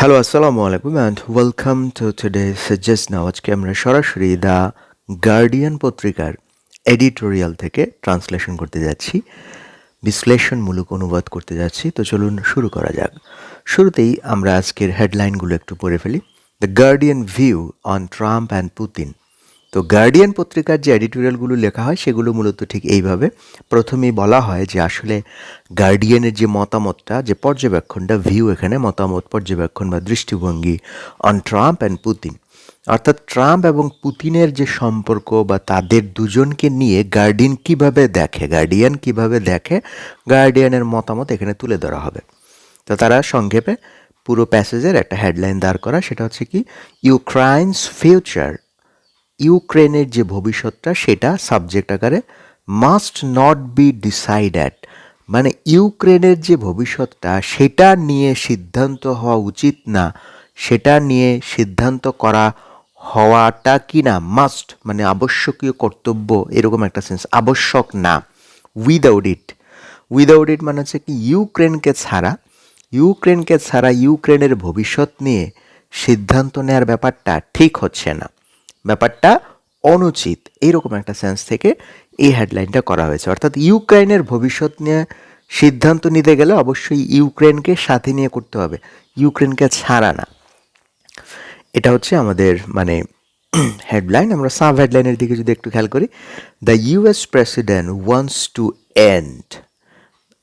Hello আসসালামু আলাইকুম and welcome to today suggest now আজকে আমরা সরাসরি দ্য গার্ডিয়ান পত্রিকার এডিটোরিয়াল থেকে ট্রান্সলেশন করতে যাচ্ছি, বিশ্লেষণমূলক অনুবাদ করতে যাচ্ছি। তো চলুন শুরু করা যাক। শুরুতেই আমরা আজকের হেডলাইনগুলো একটু পড়ে ফেলি। The Guardian view on Trump and Putin তো গার্ডিয়ান পত্রিকার যে এডিটোরিয়ালগুলো লেখা হয়, সেগুলো মূলত ঠিক এইভাবে। প্রথমেই বলা হয় যে আসলে গার্ডিয়ানের যে মতামতটা, যে পর্যবেক্ষণটা ভিউ এখানে মতামত, পর্যবেক্ষণ বা দৃষ্টিভঙ্গি অন ট্রাম্প অ্যান্ড পুতিন অর্থাৎ ট্রাম্প এবং পুতিনের যে সম্পর্ক বা তাদের দুজনকে নিয়ে গার্ডিয়ান কীভাবে দেখে গার্ডিয়ান কীভাবে দেখে গার্ডিয়ানের মতামত এখানে তুলে ধরা হবে। তো তারা সংক্ষেপে পুরো প্যাসেজের একটা হেডলাইন দাঁড় করা, সেটা হচ্ছে কি ইউক্রাইন্স ফিউচার ইউক্রেনের যে ভবিষ্যৎটা, সেটা সাবজেক্ট আকারে মাস্ট নট বি ডিসাইডেড মানে ইউক্রেনের যে ভবিষ্যৎটা, সেটা নিয়ে সিদ্ধান্ত হওয়া উচিত না। সেটা নিয়ে সিদ্ধান্ত করা হওয়াটা কি না? মাস্ট মানে আবশ্যকীয় কর্তব্য, এরকম একটা সেন্স আবশ্যক না। উইদাউট ইট উইদাউট ইট মানে হচ্ছে কি, ইউক্রেনকে ছাড়া ইউক্রেনকে ছাড়া ইউক্রেনের ভবিষ্যৎ নিয়ে সিদ্ধান্ত নেওয়ার ব্যাপারটা ঠিক হচ্ছে না। ব্যাপারটা অনুচিত। এইরকম একটা সেন্স থেকে এই হেডলাইনটা করা হয়েছে। অর্থাৎ ইউক্রেনের ভবিষ্যৎ নিয়ে সিদ্ধান্ত নিতে গেলে অবশ্যই ইউক্রেনকে সাথে নিয়ে করতে হবে। ইউক্রেনকে ছাড়া না। এটা হচ্ছে আমাদের মানে হেডলাইন আমরা সাব হেডলাইনের দিকে যদি একটু খেয়াল করি the US president wants to end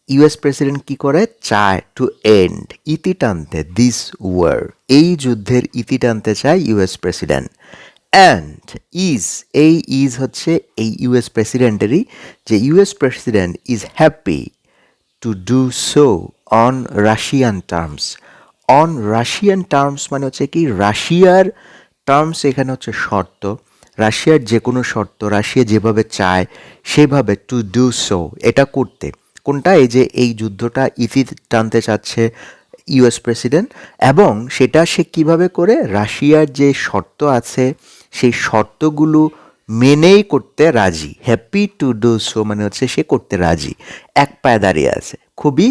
US president কি করে? চায় টু এন্ড ইতি টানতে দিস ওয়ার এই যুদ্ধের ইতি টানতে চায় ইউএস প্রেসিডেন্ট অ্যান্ড ইজ এই ইজ হচ্ছে এই ইউএস প্রেসিডেন্টেরই যে US president is happy to do so on Russian terms on Russian terms মানে হচ্ছে কি, রাশিয়ার টার্মস এখানে হচ্ছে শর্ত। রাশিয়ার যে কোনো শর্ত, রাশিয়া যেভাবে চায়, সেভাবে টু ডু সো এটা করতে। কোনটা? এই যে এই যুদ্ধটা ইতি টানতে চাচ্ছে ইউএস প্রেসিডেন্ট এবং সেটা সে কীভাবে করে? রাশিয়ার যে শর্ত আছে সেই শর্তগুলো মেনেই করতে রাজি। হ্যাপি টু ডু সো মানে হচ্ছে সে করতে রাজি। এক পায়ে দাঁড়িয়ে আছে। খুবই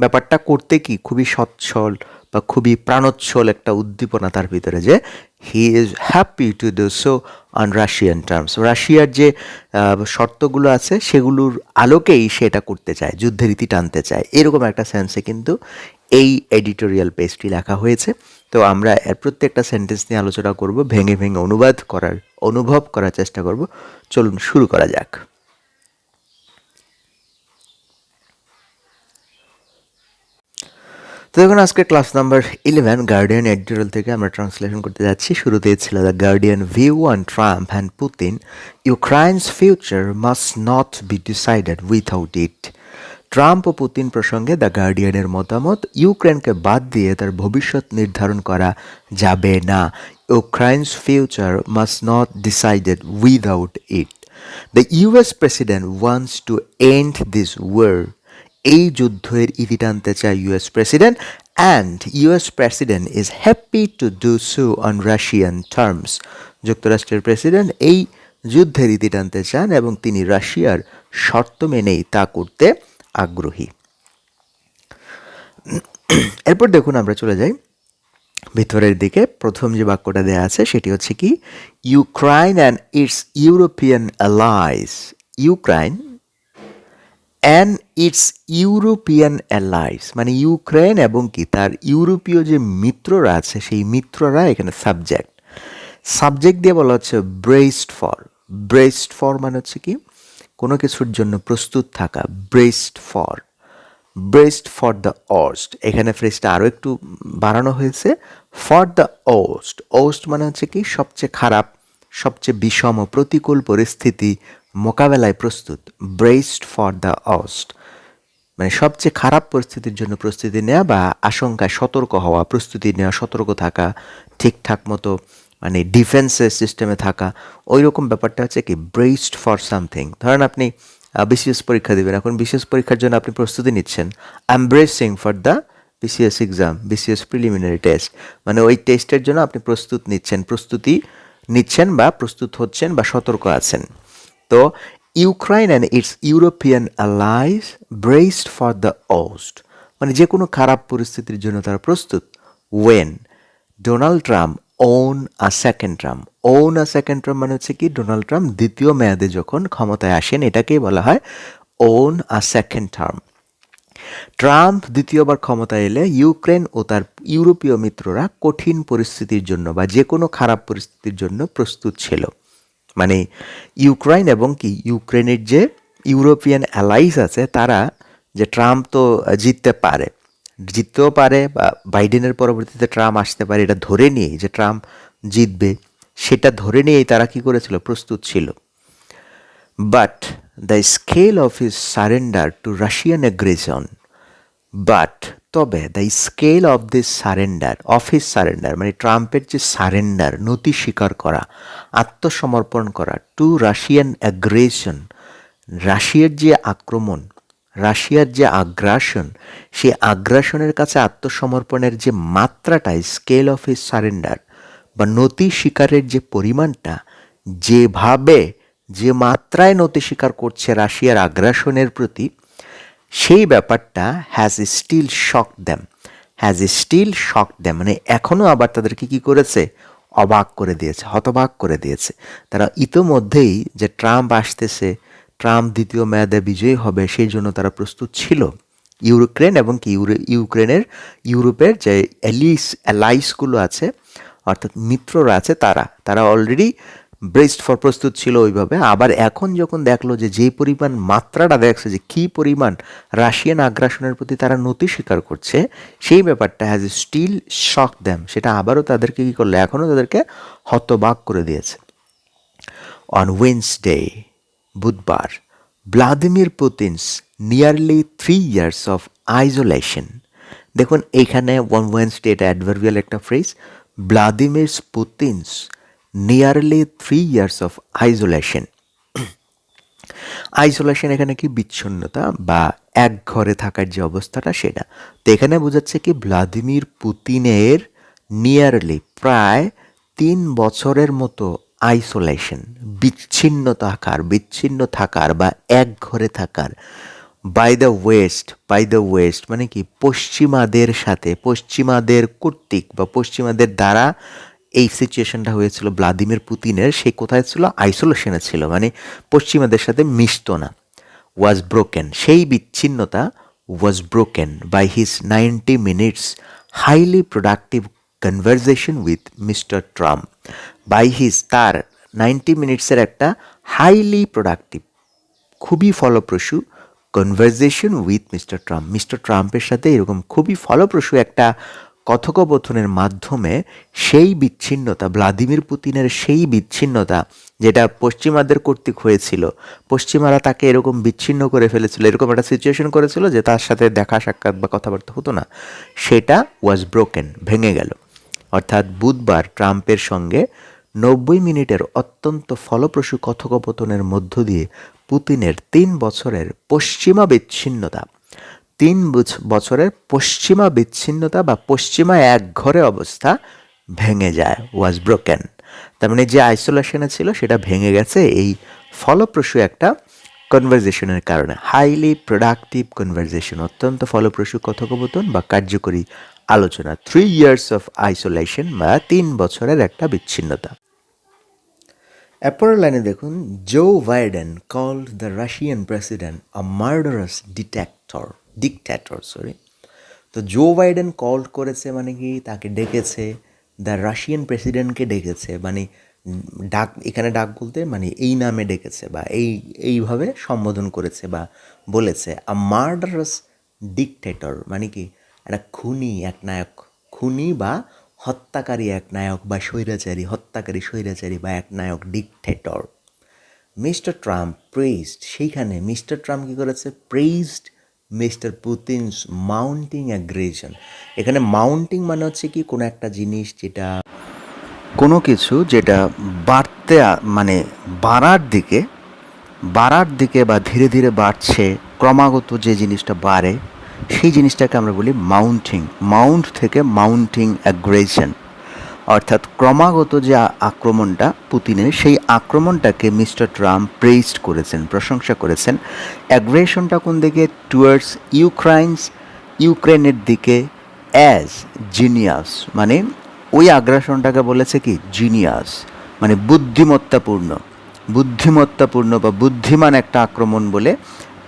ব্যাপারটা করতে কি? খুবই সচ্ছল বা খুবই প্রাণোচ্ছল একটা উদ্দীপনা তার ভিতরে যে he is happy to do so on Russian terms রাশিয়ার যে শর্তগুলো আছে, সেগুলোর আলোকেই সে এটা করতে চায় যুদ্ধের রীতি টানতে চায়। এরকম একটা সেন্সে কিন্তু এই এডিটোরিয়াল পেজটি লেখা হয়েছে। তো আমরা এর প্রত্যেকটা সেন্টেন্স নিয়ে আলোচনা করব, ভেঙে ভেঙে অনুবাদ করার, অনুভব করার চেষ্টা করব। চলুন শুরু করা যাক। তো দেখুন, আজকে class number eleven Guardian editorial থেকে আমরা ট্রান্সলেশন করতে যাচ্ছি। শুরুতেই ছিল the Guardian view on Trump and Putin Ukraine's future must not be decided without it Trump O Putin প্রসঙ্গে দ্য গার্ডিয়ানের মতামত, ইউক্রেনকে বাদ দিয়ে তার ভবিষ্যৎ নির্ধারণ করা যাবে না। Ukraine's future must not decided without it. The US president wants to end this war. এই যুদ্ধের ইতি টানতে চায় US president, and US president is happy to do so on Russian terms. যুক্তরাষ্ট্রের প্রেসিডেন্ট এই যুদ্ধের ইতি টানতে চান এবং তিনি রাশিয়ার শর্ত মেনেই তা করতে আগ্রহী। এরপর দেখুন আমরা চলে যাই। ভিতরের দিকে প্রথম যে বাক্যটা দেয়া আছে সেটি হচ্ছে কি, Ukraine and its European allies Ukraine and its European allies মানে ইউক্রেন এবং কি, তার ইউরোপীয় যে মিত্ররা আছে, সেই মিত্ররা এখানে সাবজেক্ট সাবজেক্ট দিয়ে বলা হচ্ছে ব্রেস্ট ফর ব্রেস্ট ফর মানে হচ্ছে কি কোনো কিছুর জন্য প্রস্তুত থাকা braced for braced for the worst এখানে ফ্রেজটা আরও একটু বাড়ানো হয়েছে ফর দ্য ওস্ট ওস্ট মানে হচ্ছে কি, সবচেয়ে খারাপ, সবচেয়ে বিষম প্রতিকূল পরিস্থিতি মোকাবেলায় প্রস্তুত ব্রেস্ট ফর দ্য ওস্ট মানে সবচেয়ে খারাপ পরিস্থিতির জন্য প্রস্তুতি নেওয়া বা আশঙ্কায় সতর্ক হওয়া, প্রস্তুতি নেওয়া, সতর্ক থাকা, ঠিকঠাক মতো মানে ডিফেন্সের সিস্টেমে থাকা ওই রকম ব্যাপারটা হচ্ছে কি ব্রেস্ট ফর সামথিং ধরেন আপনি বিসিএস পরীক্ষা দেবেন, এখন বিসিএস পরীক্ষার জন্য আপনি প্রস্তুতি নিচ্ছেন। Embracing for the BCS exam BCS preliminary test মানে ওই টেস্টের জন্য আপনি প্রস্তুত নিচ্ছেন, প্রস্তুতি নিচ্ছেন বা প্রস্তুত হচ্ছেন বা সতর্ক আছেন। তো Ukraine and its European allies braced for the worst মানে যে কোনো খারাপ পরিস্থিতির জন্য তারা প্রস্তুত। When Donald Trump won a second Trump won a second Trump মানে হচ্ছে কি ডোনাল্ড ট্রাম্প দ্বিতীয় মেয়াদে যখন ক্ষমতায় আসেন, এটাকেই বলা হয় won a second term Trump দ্বিতীয়বার ক্ষমতায় এলে ইউক্রেন ও তার ইউরোপীয় মিত্ররা কঠিন পরিস্থিতির জন্য বা যে কোনো খারাপ পরিস্থিতির জন্য প্রস্তুত ছিল। মানে ইউক্রাইন এবং কি ইউক্রেনের যে ইউরোপিয়ান অ্যালাইস আছে, তারা যে ট্রাম্প তো জিততে পারে। জিততেও পারে বা বাইডেনের পরবর্তীতে ট্রাম্প আসতে পারে, এটা ধরে নিয়েই যে ট্রাম্প জিতবে, সেটা ধরে নিয়েই তারা কি করেছিল? প্রস্তুত ছিল। But the scale of his surrender to Russian aggression but তবে the scale of this surrender of his surrender মানে ট্রাম্পের যে সারেন্ডার নতি স্বীকার করা, আত্মসমর্পণ করা টু রাশিয়ান অ্যাগ্রেশন রাশিয়ার যে আক্রমণ রাশিয়ার যে আগ্রাসন, সেই আগ্রাসনের কাছে আত্মসমর্পণের যে মাত্রাটা স্কেল অফ হিস সারেন্ডার বা নতি শিকারের যে পরিমাণটা, যেভাবে, যে মাত্রায় নতি স্বীকার করছে রাশিয়ার আগ্রাসনের প্রতি, সেই ব্যাপারটা has still shock them has still shock them মানে এখনও আবার তাদেরকে কি করেছে? অবাক করে দিয়েছে, হতবাক করে দিয়েছে। তারা ইতোমধ্যেই যে ট্রাম্প আসতেছে ট্রাম্প দ্বিতীয় মেয়াদে বিজয়ী হবে, সেই জন্য তারা প্রস্তুত ছিল। ইউক্রেন এবং কি ইউক্রেনের, ইউরোপের যে অ্যালিস অ্যালাইসগুলো আছে, অর্থাৎ মিত্ররা আছে তারা। তারা অলরেডি ব্রেস্ট ফর প্রস্তুত ছিল ওইভাবে। আবার এখন যখন দেখল যে যেই পরিমাণ মাত্রাটা দেখছে যে কী পরিমাণ রাশিয়ান আগ্রাসনের প্রতি তারা নতি স্বীকার করছে, সেই ব্যাপারটা has a still shock them সেটা আবারও তাদেরকে কী করল? এখনও তাদেরকে হতবাক করে দিয়েছে। অন ওয়েন্সডে বুধবার, Vladimir Putin's nearly three years of isolation দেখুন এখানে ওয়ান ওয়েন্সডে এটা অ্যাডভার্বিয়াল একটা phrase Vladimir Putin's nearly three years of isolation isolation এখানে কি? বিচ্ছিন্নতা বা এক ঘরে থাকার যে অবস্থাটা সেটা। তো এখানে বোঝাচ্ছে কি? ভ্লাদিমির পুতিনের নিয়ারলি প্রায় তিন বছরের মতো আইসোলেশন বিচ্ছিন্ন থাকার বিচ্ছিন্ন থাকার বা এক ঘরে থাকার by the West by the West মানে কি? পশ্চিমাদের সাথে, পশ্চিমাদের কর্তৃক বা পশ্চিমাদের দ্বারা এই সিচুয়েশনটা হয়েছিল ভ্লাদিমির পুতিনের, সে কোথায় ছিল? আইসোলেশনে ছিল মানে পশ্চিমাদের সাথে মিশতো না ওয়াজ ব্রোকেন সেই বিচ্ছিন্নতা was broken by his ninety minutes highly productive conversation with mister Trump by his তার নাইনটি মিনিটসের একটা হাইলি প্রোডাক্টিভ খুবই ফলপ্রসূ conversation with mister Trump mister ট্রাম্পের সাথে এরকম খুবই ফলপ্রসূ একটা কথোপকথনের মাধ্যমে সেই বিচ্ছিন্নতা ভ্লাদিমির পুতিনের সেই বিচ্ছিন্নতা যেটা পশ্চিমাদের কর্তৃক হয়েছিল, পশ্চিমারা তাকে এরকম বিচ্ছিন্ন করে ফেলেছিল, এরকম একটা সিচুয়েশন করেছিল যে তার সাথে দেখা সাক্ষাৎ বা কথাবার্তা হতো না, সেটা ওয়াজ ব্রোকেন ভেঙে গেল। অর্থাৎ বুধবার ট্রাম্পের সঙ্গে নব্বই মিনিটের অত্যন্ত ফলপ্রসূ কথোপকথনের মধ্য দিয়ে পুতিনের তিন বছরের পশ্চিমা বিচ্ছিন্নতা। তিন বছ- বছরের পশ্চিমা বিচ্ছিন্নতা বা পশ্চিমা এক ঘরে অবস্থা ভেঙে যায় ওয়াজ ব্রোকেন তার মানে যে আইসোলেশনে ছিল সেটা ভেঙে গেছে এই ফলপ্রসূ একটা কনভারজেশনের কারণে। হাইলি প্রোডাক্টিভ কনভারজেশন অত্যন্ত ফলপ্রসূ কথোপকথন বা কার্যকরী আলোচনা থ্রি ইয়ার্স অফ আইসোলেশন বা তিন বছরের একটা বিচ্ছিন্নতা। অ্যাপরের লাইনে দেখুন Joe Biden called the Russian president a murderous detector dictator sorry তো জো বাইডেন কল করেছে মানে কি? তাকে ডেকেছে দ্য রাশিয়ান প্রেসিডেন্টকে ডেকেছে মানে ডাক, এখানে ডাক বলতে মানে এই নামে ডেকেছে বা এই, এইভাবে সম্বোধন করেছে বা বলেছে আ মার্ডারাস ডিকটেটর মানে কি? একটা খুনি, এক নায়ক খুনি বা হত্যাকারী, এক নায়ক বা স্বৈরাচারী, হত্যাকারী, স্বৈরাচারী বা এক নায়ক ডিকটেটর মিস্টার ট্রাম্প প্রেইজড সেইখানে মিস্টার ট্রাম্প কী করেছে? Praised mister Putin's mounting aggression এখানে মাউন্টিং মানে হচ্ছে কি? কোনো একটা জিনিস যেটা কোনো কিছু যেটা বাড়তে মানে বাড়ার দিকে বাড়ার দিকে বা ধীরে ধীরে বাড়ছে, ক্রমাগত যে জিনিসটা বাড়ে সেই জিনিসটাকে আমরা বলি মাউন্টিং মাউন্ট থেকে মাউন্টিং অ্যাগ্রেশন অর্থাৎ ক্রমাগত যে আক্রমণটা পুতিনের, সেই আক্রমণটাকে মিস্টার ট্রাম্প প্রেসড করেছেন, প্রশংসা করেছেন। অ্যাগ্রেশনটা কোন দিকে? টুয়ার্ডস ইউক্রাইন্স ইউক্রেনের দিকে অ্যাজ জিনিয়াস মানে ওই আগ্রাসনটাকে বলেছে কি? জিনিয়াস মানে বুদ্ধিমত্তাপূর্ণ। বুদ্ধিমত্তাপূর্ণ বা বুদ্ধিমান একটা আক্রমণ বলে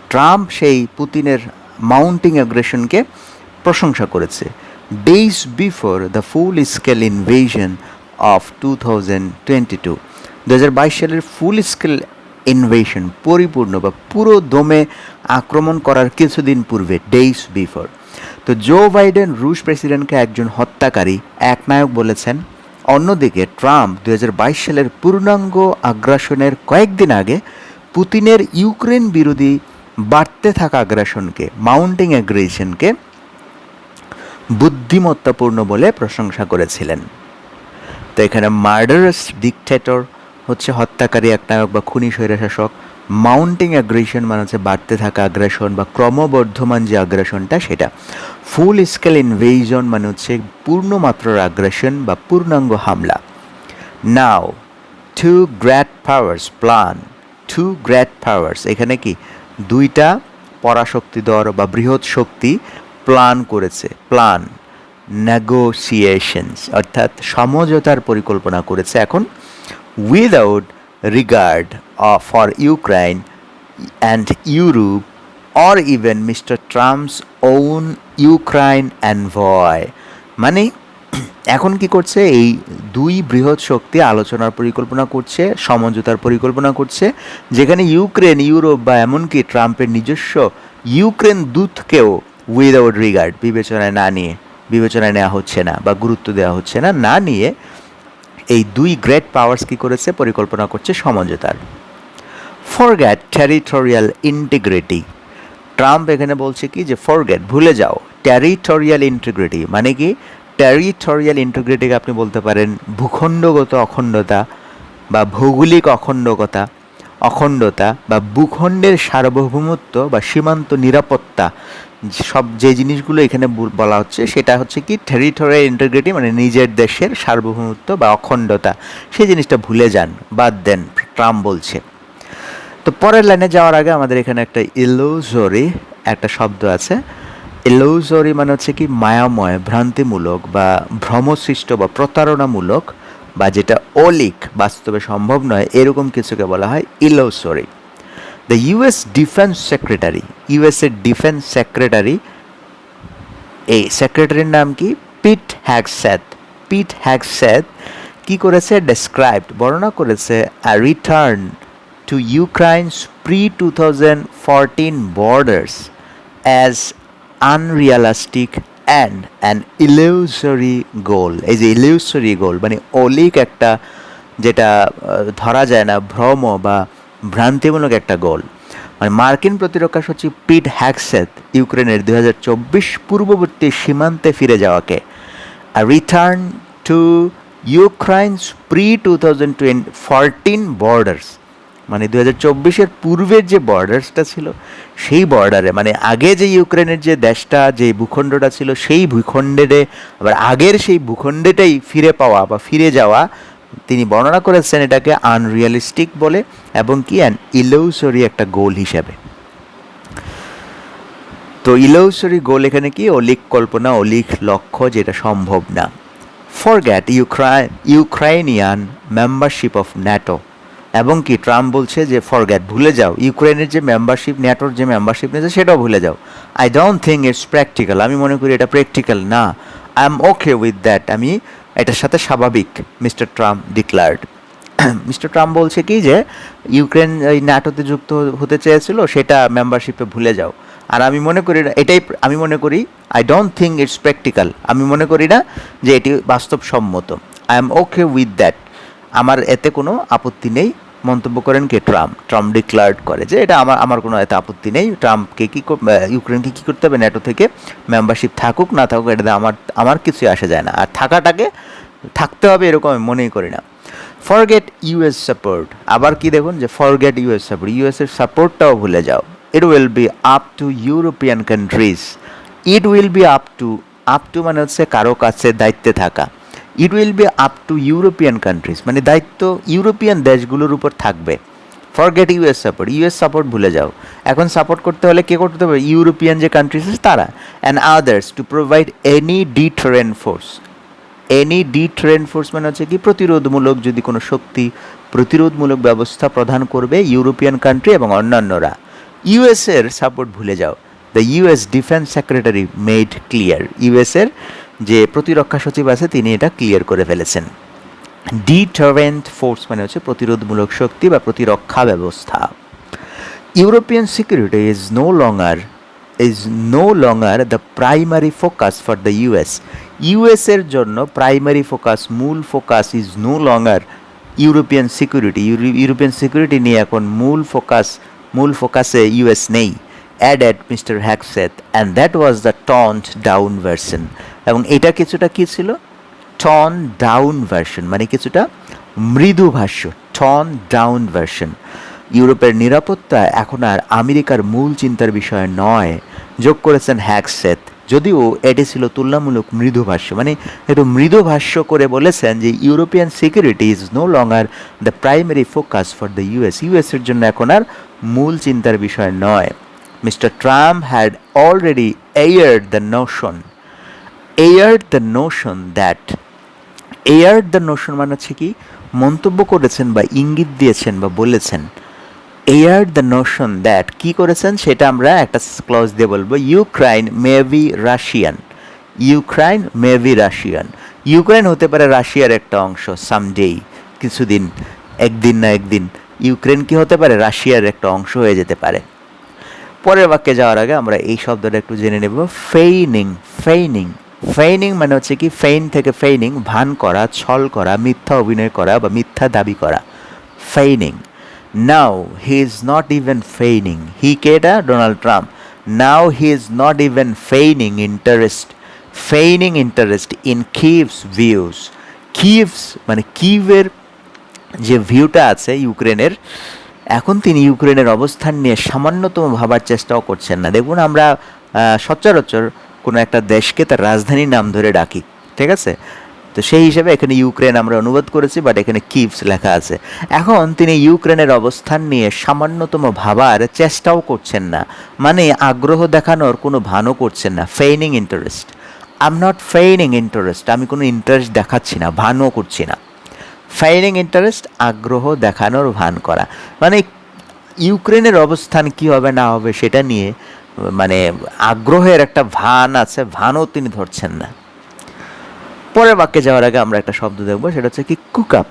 ট্রাম্প সেই পুতিনের মাউন্টিং অ্যাগ্রেশনকে প্রশংসা করেছে। Days before the full scale invasion of two thousand twenty two দু হাজার বাইশ সালের ফুল স্কেল ইনভেশন পরিপূর্ণ বা পুরো দমে আক্রমণ করার কিছুদিন পূর্বে ডেইস বিফোর তো জো বাইডেন রুশ প্রেসিডেন্টকে একজন হত্যাকারী, একনায়ক বলেছেন, অন্যদিকে ট্রাম্প দু হাজার বাইশ সালের পূর্ণাঙ্গ আগ্রাসনের কয়েকদিন আগে পুতিনের ইউক্রেন বিরোধী বাড়তে থাকা আগ্রাসনকে মাউন্টিং অ্যাগ্রেশনকে বুদ্ধিমত্তাপূর্ণ বলে প্রশংসা করেছিলেন। তো এখানে মার্ডারাস ডিকটেটর হচ্ছে হত্যাকারী এক নায়ক বা খুনি, স্বৈরাশাসক। মাউন্টিং অ্যাগ্রেশন মানে হচ্ছে বাড়তে থাকা আগ্রাসন বা ক্রমবর্ধমান যে আগ্রাসনটা সেটা। ফুল স্কেল ইনভেশন মানে হচ্ছে পূর্ণমাত্রার আগ্রাসন বা পূর্ণাঙ্গ হামলা। Now two great powers plan two great powers এখানে কি? দুইটা পরাশক্তিধর বা বৃহৎ শক্তি প্ল্যান করেছে প্ল্যান নেগোসিয়েশনস অর্থাৎ সমঝোতার পরিকল্পনা করেছে এখন without regard for Ukraine and Europe or even mister Trump's own Ukraine and ভয় মানে এখন কি করছে? এই দুই বৃহৎ শক্তি আলোচনার পরিকল্পনা করছে, সমঝোতার পরিকল্পনা করছে, যেখানে ইউক্রেন, ইউরোপ বা এমনকি ট্রাম্পের নিজস্ব ইউক্রেন দূতকেও উইদাউট রিগার্ড বিবেচনায় না নিয়ে, বিবেচনায় নেওয়া হচ্ছে না বা গুরুত্ব দেওয়া হচ্ছে না না নিয়ে এই দুই গ্রেট পাওয়ার্স কি করেছে? পরিকল্পনা করছে সমঝোতার। ফরগ্যাট টেরিটোরিয়াল ইন্টিগ্রিটি ট্রাম্প এখানে বলছে কি? যে ফরগ্যাট ভুলে যাও। টেরিটোরিয়াল ইন্টিগ্রিটি মানে কি? টেরিটোরিয়াল ইন্টিগ্রিটিকে আপনি বলতে পারেন ভূখণ্ডগত অখণ্ডতা বা ভৌগোলিক অখণ্ডকতা, অখণ্ডতা বা ভূখণ্ডের সার্বভৌমত্ব বা সীমান্ত নিরাপত্তা, সব যে জিনিসগুলো এখানে বলা হচ্ছে সেটা হচ্ছে কি টেরিটোরিয়াল ইন্টিগ্রিটি মানে নিজের দেশের সার্বভৌমত্ব বা অখণ্ডতা। সেই জিনিসটা ভুলে যান, বাদ দেন, ট্রাম্প বলছে। তো পরের লাইনে যাওয়ার আগে আমাদের এখানে একটা ইলোজরি একটা শব্দ আছে। ইলোজরি মানে হচ্ছে কি মায়াময়, ভ্রান্তিমূলক বা ভ্রমসৃষ্ট বা প্রতারণামূলক বা যেটা অলিক, বাস্তবে সম্ভব নয়, এরকম কিছুকে বলা হয় illusory the US defence secretary ইউএসের ডিফেন্স সেক্রেটারি এই সেক্রেটারির নাম কি? পিট হ্যাগস্যাথ পিট হ্যাগস্যাথ কি করেছে? ডেসক্রাইবড বর্ণনা করেছে a return to Ukraine's pre two thousand fourteen borders as unrealistic and an illusory goal এই যে ইলিউসরি গোল মানে অলিক একটা যেটা ধরা যায় না, ভ্রম বা ভ্রান্তিমূলক একটা গোল মানে মার্কিন প্রতিরক্ষা সচিব পিট হ্যাকসেথ ইউক্রেনের দু হাজার চব্বিশ পূর্ববর্তী সীমান্তে ফিরে যাওয়াকে return to Ukraine's pre two thousand twenty fourteen borders মানে দু হাজার চব্বিশের পূর্বের যে বর্ডার্সটা ছিল, সেই বর্ডারে মানে আগে যে ইউক্রেনের যে দেশটা, যে ভূখণ্ডটা ছিল, সেই ভূখণ্ডে আবার আগের সেই ভূখণ্ডেটাই ফিরে পাওয়া বা ফিরে যাওয়া, তিনি বর্ণনা করেছেন এটাকে আনরিয়ালিস্টিক বলে এবং কি অ্যান ইলৌসরি একটা গোল হিসাবে। তো ইলৌসরি গোল এখানে কি? অলিক কল্পনা, অলিক লক্ষ্য, যেটা সম্ভব না। Forget Ukraine Ukrainian membership of NATO এবং কি ট্রাম্প বলছে যে ফরগ্যাট ভুলে যাও। ইউক্রেনের যে মেম্বারশিপ ন্যাটোর যে মেম্বারশিপ নিয়েছে, সেটাও ভুলে যাও। I don't think it's practical আমি মনে করি এটা প্র্যাকটিক্যাল না। I am okay with that আমি এটার সাথে স্বাভাবিক mister Trump declared mister Trump বলছে কি যে ইউক্রেন এই ন্যাটোতে যুক্ত হতে চেয়েছিল, সেটা মেম্বারশিপে ভুলে যাও। আর আমি মনে করি না, এটাই আমি মনে করি I don't think it's practical আমি মনে করি না যে এটি বাস্তবসম্মত। I am okay with that আমার এতে কোনো আপত্তি নেই। মন্তব্য করেন কে? ট্রাম্প। ট্রাম্প ডিক্লার্ড করে যে এটা আমার আমার কোনো এতে আপত্তি নেই। ট্রাম্পকে কী ইউক্রেনকে কী করতে হবে? ন্যাটো থেকে মেম্বারশিপ থাকুক, না থাকুক এটাতে আমার আমার কিছুই আসে যায় না। আর থাকাটাকে থাকতে হবে এরকম আমি মনেই করি না। ফরগেট ইউএস সাপোর্ট আবার কি দেখুন যে ফরগেট ইউএস সাপোর্ট ইউএসের সাপোর্টটাও ভুলে যাও। It will be up to European countries it will be up to up to মানে হচ্ছে কারও কাছে দায়িত্বে থাকা। It will be up to European countries মানে দায়িত্ব ইউরোপিয়ান দেশগুলোর উপর থাকবে। Forget US support US support ভুলে যাও। এখন সাপোর্ট করতে হলে কে করতে হবে? ইউরোপিয়ান যে কান্ট্রিজ আছে, তারা। And others to provide any deterrent force any ডিট reinforcement হচ্ছে কি? প্রতিরোধমূলক যদি কোনো শক্তি প্রতিরোধমূলক ব্যবস্থা প্রদান করবে ইউরোপিয়ান কান্ট্রি এবং অন্যান্যরা। ইউএসের সাপোর্ট ভুলে যাও। The US defence secretary made clear US এর যে প্রতিরক্ষা সচিব আছে, তিনি এটা ক্লিয়ার করে ফেলেছেন। ডিটারেন্ট ফোর্স মানে হচ্ছে প্রতিরোধমূলক শক্তি বা প্রতিরক্ষা ব্যবস্থা। European security is no longer is no longer the primary focus for the US US এর জন্য প্রাইমারি ফোকাস মূল focus is no longer European security European security নিয়ে এখন মূল ফোকাস মূল ফোকাসে ইউএস নেই। Add added mister Hegseth and that was the toned down version এবং এটা কিছুটা কি ছিল? টন ডাউন ভার্সন মানে কিছুটা মৃদু ভাষ্য টন ডাউন ভার্সন ইউরোপের নিরাপত্তা এখন আর আমেরিকার মূল চিন্তার বিষয় নয়। যোগ করেছেন হ্যাকসেথ যদিও এটি ছিল তুলনামূলক মৃদু ভাষ্য মানে একটু মৃদু ভাষ্য করে বলেছেন যে European security is no longer the primary focus for the US. ইউএসের জন্য এখন আর মূল চিন্তার বিষয় নয়। Mister Trump had already aired the notion aired the notion that aired the notion মানে হচ্ছে কি, মন্তব্য করেছেন বা ইঙ্গিত দিয়েছেন বা বলেছেন। এয়ার দ্য নোশন দ্যাট কি করেছেন সেটা আমরা একটা ক্লজ দিয়ে বলব Ukraine maybe Russian Ukraine maybe Russian Ukraine হতে পারে রাশিয়ার একটা অংশ সামডেই কিছুদিন, একদিন না একদিন। ইউক্রেন কি হতে পারে, রাশিয়ার একটা অংশ হয়ে যেতে পারে। পরের বাক্যে যাওয়ার আগে আমরা এই শব্দটা একটু জেনে নেব ফেইনিং ফেইনিং ফেইনিং মানে হচ্ছে কি ফেইন থেকে ফেইনিং ভান করা, ছল করা, মিথ্যা অভিনয় করা বা মিথ্যা দাবি করা। Feigning now he is not even feigning he কেটা Donald Trump now he is not even feigning interest feigning interest in Kyiv's views Kyiv's মানে কিভের যে ভিউটা আছে ইউক্রেনের এখন তিনি ইউক্রেনের অবস্থান নিয়ে সামান্যতম ভাবার চেষ্টাও করছেন না। দেখুন আমরা সচরাচর কোনো একটা দেশকে তার রাজধানীর নাম ধরে ডাকি, ঠিক আছে? তো সেই হিসেবে এখানে ইউক্রেন আমরা অনুবাদ করেছি বাট এখানে কিভস লেখা আছে। এখন তিনি ইউক্রেনের অবস্থান নিয়ে সামান্যতম ভাবার চেষ্টাও করছেন না। মানে আগ্রহ দেখানোর কোনো ভানও করছেন না feigning interest I'm not feigning interest আমি কোনো ইন্টারেস্ট দেখাচ্ছি না, ভানও করছি না। ফাইলিং ইন্টারেস্ট আগ্রহ দেখানোর ভান করা। মানে ইউক্রেনের অবস্থান কি হবে না হবে সেটা নিয়ে মানে আগ্রহের একটা ভান আছে, ভানও তিনি ধরছেন না। পরের বাক্যে যাওয়ার আগে আমরা একটা শব্দ দেখব, সেটা হচ্ছে কি কুক আপ।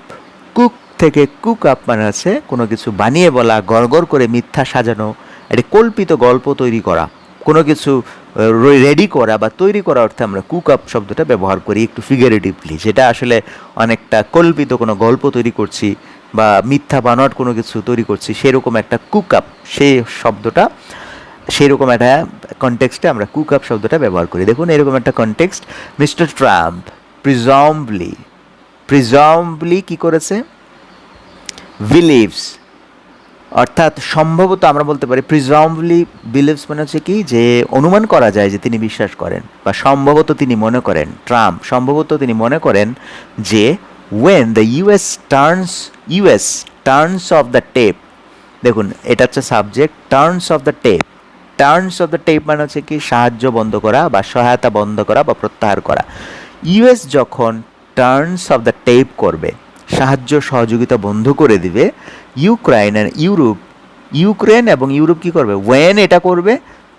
কুক থেকে কুক আপ মানে হচ্ছে কোনো কিছু বানিয়ে বলা, গড়গড় করে মিথ্যা সাজানো, একটি কল্পিত গল্প তৈরি করা, কোনো কিছু রেডি করা বা তৈরি করা অর্থে আমরা কুক আপ শব্দটা ব্যবহার করি একটু ফিগারেটিভলি যেটা আসলে অনেকটা কল্পিত কোনো গল্প তৈরি করছি বা মিথ্যা বানোয়াট কোনো কিছু তৈরি করছি, সেরকম একটা কুক আপ, সেই শব্দটা সেরকম একটা কনটেক্সটে আমরা কুক আপ শব্দটা ব্যবহার করি। দেখুন, এরকম একটা context mister Trump presumably presumably কি করেছে? বিলিভস অর্থাৎ সম্ভবত আমরা বলতে পারি প্রিজম্বলি বিলিভস মানে হচ্ছে কি? যে অনুমান করা যায় যে তিনি বিশ্বাস করেন। বা সম্ভবত তিনি মনে করেন ট্রাম্প সম্ভবত তিনি মনে করেন যে when the US turns US turns off the tap দেখুন, এটা হচ্ছে subject turns off the tap turns off the tap মানে হচ্ছে কি সাহায্য বন্ধ করা বা সহায়তা বন্ধ করা বা প্রত্যাহার করা। ইউএস যখন টার্নস অফ দ্য টেপ করবে, সাহায্য সহযোগিতা বন্ধ করে দিবে ইউক্রাইন অ্যান্ড ইউরোপ ইউক্রেন এবং ইউরোপ কি করবে? ওয়েন এটা করবে,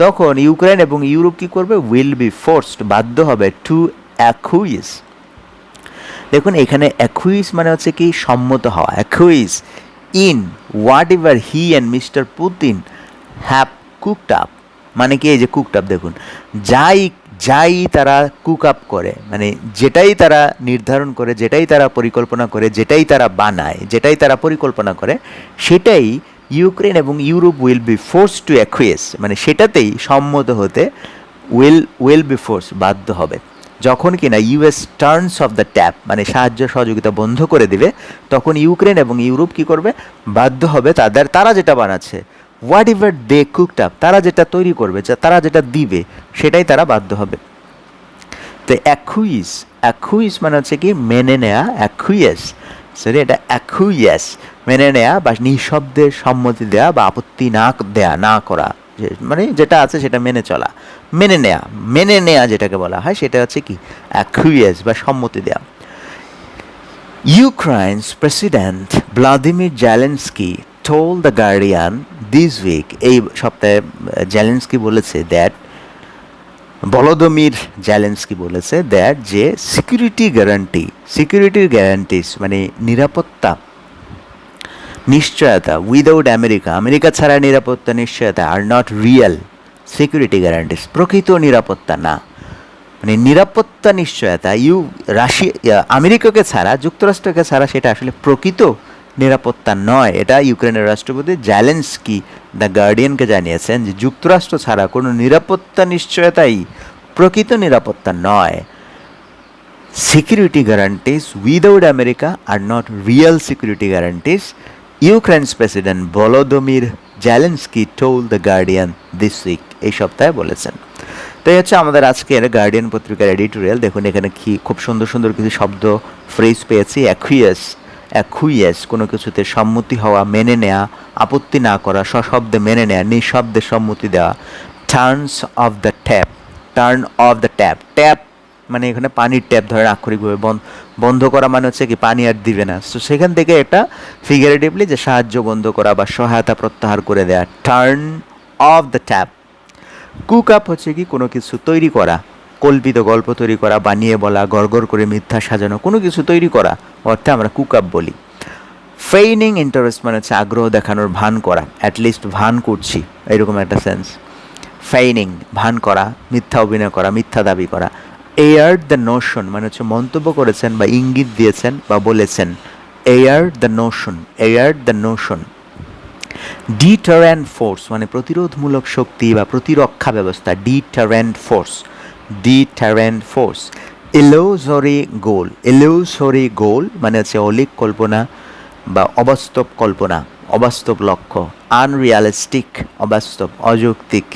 তখন ইউক্রেন এবং ইউরোপ কি করবে? উইল বি ফোর্সড বাধ্য হবে টু অ্যাকুইস দেখুন, এখানে অ্যাকুইস মানে হচ্ছে কি সম্মত হওয়া। Acquiesce in whatever he and mister Putin have cooked up মানে কি এই যে কুকড আপ দেখুন, যাই যাই তারা কুক আপ করে মানে যেটাই তারা নির্ধারণ করে, যেটাই তারা পরিকল্পনা করে, যেটাই তারা বানায়, যেটাই তারা পরিকল্পনা করে, সেটাই ইউক্রেন এবং Europe will be force to acquiesce মানে সেটাতেই সম্মত হতে উইল উইল বি ফোর্স বাধ্য হবে। যখন কিনা US turns off the tap মানে সাহায্য সহযোগিতা বন্ধ করে দিবে, তখন ইউক্রেন এবং ইউরোপ কি করবে? বাধ্য হবে তাদের, তারা যেটা বানাচ্ছে whatever they cooked up তারা যেটা তৈরি করবে, যা- তারা যেটা দিবে, সেটাই তারা বাধ্য হবে। তো অ্যাকুইস অ্যাকুইস মানে হচ্ছে কি, মেনে নেয়া অ্যাকুইয়েস সরি এটা অ্যাকুইয়েস মেনে নেয়া বা নিঃশব্দে সম্মতি দেয়া বা আপত্তি না দেয়া, না করা। মানে যেটা আছে সেটা মেনে চলা। মেনে নেয়া মেনে নেয়া যেটাকে বলা হয়, সেটা হচ্ছে কি অ্যাকুইয়েস বা সম্মতি দেয়া। Ukraine's President, Vladimir Zelensky told the Guardian this week, এই সপ্তাহে জেলেন্সকি বলেছে দ্যাট বলদমির জ্যালেন্সকি বলেছে দ্যাট যে সিকিউরিটি গ্যারান্টি সিকিউরিটির গ্যারান্টিস মানে নিরাপত্তা, নিশ্চয়তা উইদাউট আমেরিকা আমেরিকা ছাড়া নিরাপত্তা, নিশ্চয়তা আর নট রিয়েল সিকিউরিটি গ্যারান্টিস প্রকৃত নিরাপত্তা না। মানে নিরাপত্তা, নিশ্চয়তা, ইউ রাশিয়া আমেরিকাকে ছাড়া, যুক্তরাষ্ট্রকে ছাড়া সেটা আসলে প্রকৃত নিরাপত্তা নয়। এটা ইউক্রেনের রাষ্ট্রপতি জ্যালেন্সকি দ্য গার্ডিয়ানকে জানিয়েছেন যে যুক্তরাষ্ট্র ছাড়া কোনো নিরাপত্তা নিশ্চয়তাই প্রকৃত নিরাপত্তা নয়। Security guarantees without America are not real security guarantees, Ukraine's President Volodymyr Zelensky told The Guardian this week এই সপ্তাহে বলেছেন। তো এই হচ্ছে আমাদের আজকের গার্ডিয়ান পত্রিকার এডিটোরিয়াল দেখুন এখানে কি খুব সুন্দর সুন্দর কিছু শব্দ ফ্রেজ পেয়েছি অ্যাকুইয়াস অ্যাকুইয়াস কোনো কিছুতে সম্মতি হওয়া, মেনে নেওয়া আপত্তি না করা, সশব্দে মেনে নেওয়া নিঃশব্দে সম্মতি দেওয়া turns off the tap turn off the tap tap মানে এখানে পানির ট্যাপ ধরে আক্ষরিকভাবে, বন- বন্ধ করা মানে হচ্ছে কি পানি আর দিবে না। তো সেখান থেকে এটা ফিগারেটিভলি যে সাহায্য বন্ধ করা বা সহায়তা প্রত্যাহার করে দেয়া turn off the tap cook up হচ্ছে কি কোনো কিছু তৈরি করা। কল্পিত গল্প তৈরি করা, বানিয়ে বলা, গড়গড় করে মিথ্যা সাজানো, কোনো কিছু তৈরি করা, অর্থে আমরা কুক আপ বলি। ফেইনিং ইন্টারেস্ট মানে হচ্ছে আগ্রহ দেখানোর ভান করা অ্যাটলিস্ট ভান করছি, এরকম একটা সেন্স ফেইনিং ভান করা, মিথ্যা অভিনয় করা, মিথ্যা দাবি করা। এয়ার দ্য নোশন মানে হচ্ছে মন্তব্য করেছেন বা ইঙ্গিত দিয়েছেন বা বলেছেন। Air the notion air the notion deterrent force মানে প্রতিরোধমূলক শক্তি বা প্রতিরক্ষা ব্যবস্থা deterrent force deterrent force illusory goal illusory goal মানে হচ্ছে অলিক কল্পনা বা অবাস্তব কল্পনা, অবাস্তব লক্ষ্য আনরিয়ালিস্টিক অবাস্তব, অযৌক্তিক।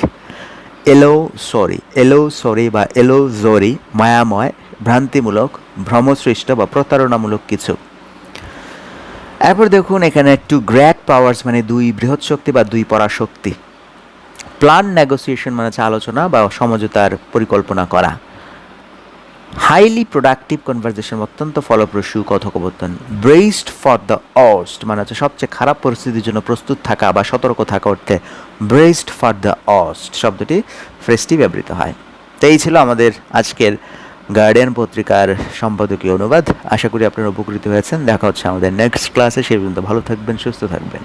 এলো সরি এলো সরি বা এলো জরি মায়াময়, ভ্রান্তিমূলক, ভ্রমসৃষ্ট বা প্রতারণামূলক কিছু। এরপর দেখুন এখানে টু গ্র্যাট পাওয়ার্স মানে দুই বৃহৎ শক্তি বা দুই পরাশক্তি। প্ল্যান নেগোসিয়েশন মানে হচ্ছে আলোচনা বা সমঝোতার পরিকল্পনা করা। হাইলি প্রোডাক্টিভ কনভারসেশন অত্যন্ত ফলপ্রসূ কথোপকথন। ব্রেসড ফর দ্য অস্ট মানে হচ্ছে সবচেয়ে খারাপ পরিস্থিতির জন্য প্রস্তুত থাকা বা সতর্ক থাকা অর্থে ব্রেসড ফর দ্য অস্ট শব্দটি ফ্রেসটি ব্যবহৃত হয়। তো এই ছিল আমাদের আজকের গার্ডিয়ান পত্রিকার সম্পাদকীয় অনুবাদ। আশা করি আপনারা উপকৃত হয়েছেন। দেখা হচ্ছে আমাদের নেক্সট ক্লাসে সেই পর্যন্ত ভালো থাকবেন, সুস্থ থাকবেন।